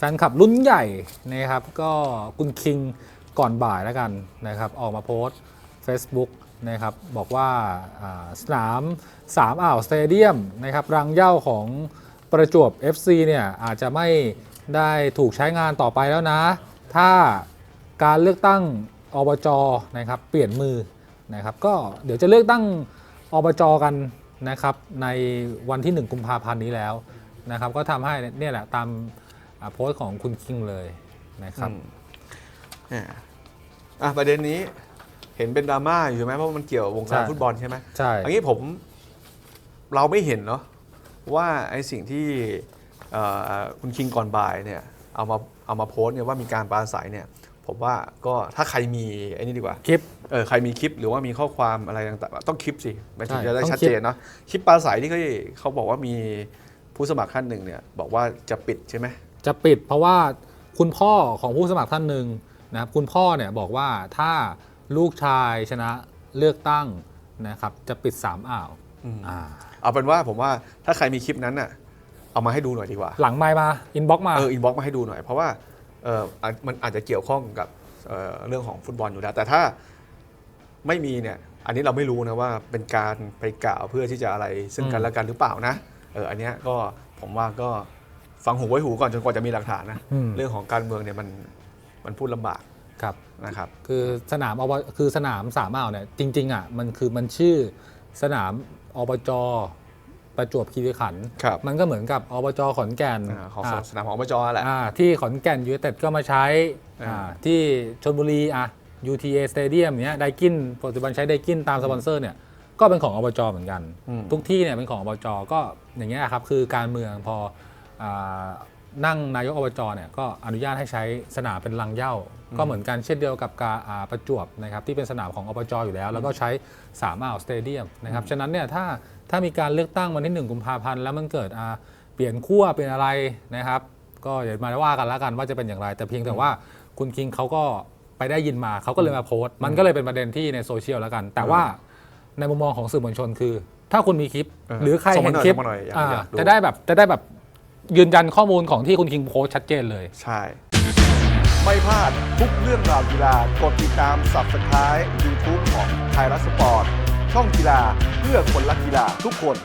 แฟนคลับรุ่นใหญ่นะครับ ก็คุณคิงก่อนบ่ายแล้วกันนะครับออกมาโพสต์ Facebook นะครับบอกว่าสนามสามอ่าวสเตเดียมนะครับรังเย้าของประจวบ FC เนี่ยอาจจะไม่ได้ถูกใช้งานต่อไปแล้วนะ ถ้าการเลือกตั้งอบจนะครับเปลี่ยนมือนะครับก็เดี๋ยวจะเลือกตั้งอบจกันนะครับในวันที่ 1 กุมภาพันธ์นี้แล้วนะครับก็ทำให้เนี่ยแหละตาม โพสต์ของคุณคิงเลยนะครับอืมอ่าอะประเด็นนี้เห็นเป็นดราม่าอยู่ใช่ไหมเพราะมันเกี่ยวกับวงการใช่ฟุตบอลใช่ไหมใช่อันนี้ผมเราไม่เห็นเนาะว่าไอ้สิ่งที่เอ่อคุณคิงก่อนบ่ายเนี่ยเอามาเอามาโพสต์เนี่ยว่ามีการปราศัยเนี่ยผมว่าก็ถ้าใครมีไอ้นี่ดีกว่าคลิปเออใครมีคลิปหรือว่ามีข้อความอะไรต่างๆต้องคลิปสิมันถึงใช่จะได้ต้องชัดคลิปเจนเนาะคลิปปราศัยที่เขาเขาบอกว่ามีผู้สมัครท่านหนึ่งเนี่ยบอกว่าจะปิดใช่ไหม จะปิดเพราะว่าคุณพ่อของผู้สมัครท่านหนึ่งนะครับคุณพ่อเนี่ยบอกว่าถ้าลูกชายชนะเลือกตั้งนะครับจะปิด3อ่าวอืมอ่าเอาเป็นว่าผมว่าถ้าใครมีคลิปนั้นน่ะเอามาให้ดูหน่อยดีกว่า หลังไมค์มาอินบ็อกมาเอออินบ็อกมาให้ดูหน่อย เพราะว่าเอออะมันอาจจะเกี่ยวข้องกับเอ่อเรื่องของฟุตบอลอยู่แล้ว แต่ถ้าไม่มีเนี่ยอันนี้เราไม่รู้นะว่าเป็นการไปกล่าวเพื่อที่จะอะไรซึ่งกันอืมและกันหรือเปล่านะเอออันเนี้ยก็ผมว่าก็ ฟังหูไว้หูก่อนจนกว่าจะมีหลักฐานนะอืมเรื่องของการเมืองเนี่ยมันมันพูดลำบากครับนะครับคือสนามอบคือสนามสามอ่าวเนี่ยจริงๆอะมันคือมันชื่อสนามอบจประจวบคีรีขันธ์ครับมันก็เหมือนกับอบจขอนแก่นอาของอ่าสนามของอบจแหละอ่าที่ขอนแก่นยู i นเต็ดก็มาใช้อ่าอ่าที่ชลบุรีอะ UTA Stadium เนี้ยไดกินปัจจุบันใช้ไดกินตามสปอนเซอร์เนี่ยก็เป็นของอบจเหมือนกันอืมทุกที่เนี่ยเป็นของอบจก็อย่างเงี้ยครับคือการเมืองพออา นั่งนายกอบจเนี่ยก็อนุญาตให้ใช้สนามเป็นลังเหย้าก็เหมือนกันเช่นเดียวกับการอ่าประจวบนะครับที่เป็นสนามของอบจอยู่แล้ว แล้วก็ใช้สามอ่าวสเตเดียมนะครับฉะนั้นเนี่ยถ้าถ้ามีการเลือกตั้งวันที่ 1 กุมภาพันธ์แล้วมันเกิดอ่าเปลี่ยนขั้วเป็นอะไรนะครับ ก็เดี๋ยวมาว่ากันแล้วกันว่าจะเป็นอย่างไร แต่เพียงแต่ว่าคุณคิงเขาก็ไปได้ยินมาเขาก็เลยมาโพสต์มันก็เลยเป็นประเด็นที่ในโซเชียลแล้วกัน แต่ว่าในมุมมองของสื่อมวลชนคือ ถ้าคุณมีคลิปเออหรือใครส่งเห็มานหน่อยคลิปส่งมาหน่อยอยากอ่าอยากดูจะได้แบบจะได้แบบ ยืนยันข้อมูลของที่คุณคิงโพสต์ชัดเจนเลย ใช่ ไม่พลาดทุกเรื่องราวกีฬากดติดตาม Subscribe YouTube ของไทยรัฐสปอร์ต ช่องกีฬาเพื่อคนรักกีฬาทุกคน